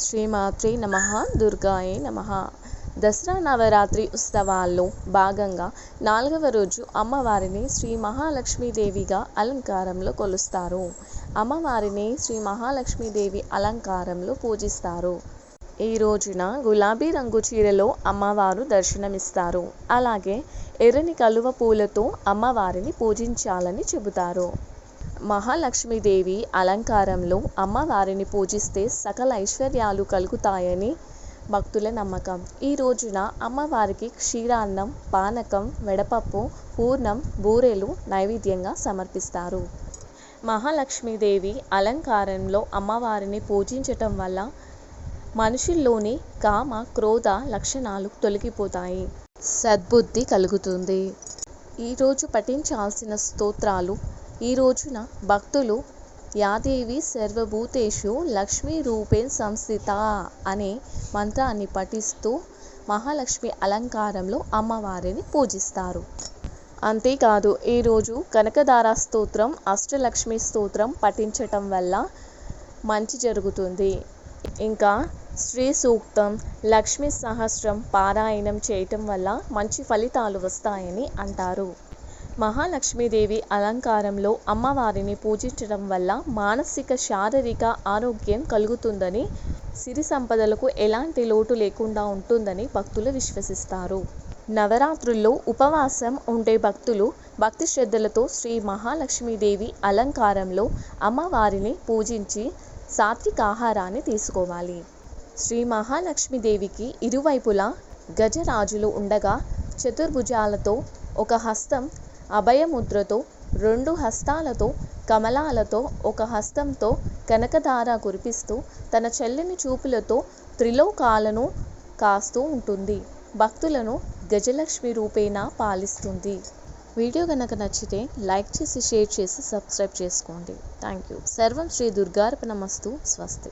శ్రీమాత్రే నమ దుర్గాయే నమ. దసరా నవరాత్రి ఉత్సవాల్లో భాగంగా నాలుగవ రోజు అమ్మవారిని శ్రీ మహాలక్ష్మీదేవిగా అలంకారంలో కొలుస్తారు. అమ్మవారిని శ్రీ మహాలక్ష్మీదేవి అలంకారంలో పూజిస్తారు. ఈ రోజున గులాబీ రంగు చీరలో అమ్మవారు దర్శనమిస్తారు. అలాగే ఎర్రని కలువ పూలతో అమ్మవారిని పూజించాలని చెబుతారు. మహాలక్ష్మీదేవి అలంకారంలో అమ్మవారిని పూజిస్తే సకల ఐశ్వర్యాలు కలుగుతాయని భక్తుల నమ్మకం. ఈ రోజున అమ్మవారికి క్షీరాన్నం పానకం వడపప్పు పూర్ణం బూరెలు నైవేద్యంగా సమర్పిస్తారు. మహాలక్ష్మీదేవి అలంకారంలో అమ్మవారిని పూజించటం వల్ల మనుషుల్లోని కామ క్రోధ లక్షణాలు తొలగిపోతాయి. సద్బుద్ధి కలుగుతుంది. ఈరోజు పఠించాల్సిన స్తోత్రాలు ఈ రోజున భక్తులు యాదేవి సర్వభూతేషు లక్ష్మీ రూపేణ సంస్థిత అనే మంత్రాన్ని పఠిస్తూ మహాలక్ష్మి అలంకారంలో అమ్మవారిని పూజిస్తారు. అంతేకాదు ఈరోజు కనకదార స్తోత్రం అష్టలక్ష్మి స్తోత్రం పఠించటం వల్ల మంచి జరుగుతుంది. ఇంకా శ్రీ సూక్తం లక్ష్మీ సహస్రం పారాయణం చేయటం వల్ల మంచి ఫలితాలు వస్తాయని అంటారు. మహాలక్ష్మీదేవి అలంకారంలో అమ్మవారిని పూజించడం వల్ల మానసిక శారీరక ఆరోగ్యం కలుగుతుందని సిరి సంపదలకు ఎలాంటి లోటు లేకుండా ఉంటుందని భక్తులు విశ్వసిస్తారు. నవరాత్రుల్లో ఉపవాసం ఉండే భక్తులు భక్తి శ్రద్ధలతో శ్రీ మహాలక్ష్మీదేవి అలంకారంలో అమ్మవారిని పూజించి సాత్విక ఆహారాన్ని తీసుకోవాలి. శ్రీ మహాలక్ష్మీదేవికి ఇరువైపులా గజరాజులు ఉండగా చతుర్భుజాలతో ఒక హస్తం అభయముద్రతో రెండు హస్తాలతో కమలాలతో ఒక హస్తంతో కనకధార కురిపిస్తూ తన చెల్లిని చూపులతో త్రిలోకాలను కాస్తూ ఉంటుంది. భక్తులను గజలక్ష్మి రూపేణా పాలిస్తుంది. వీడియో కనుక నచ్చితే లైక్ చేసి షేర్ చేసి సబ్స్క్రైబ్ చేసుకోండి. థ్యాంక్ యూ సర్వం శ్రీ దుర్గార్పణమస్తు. స్వస్తి.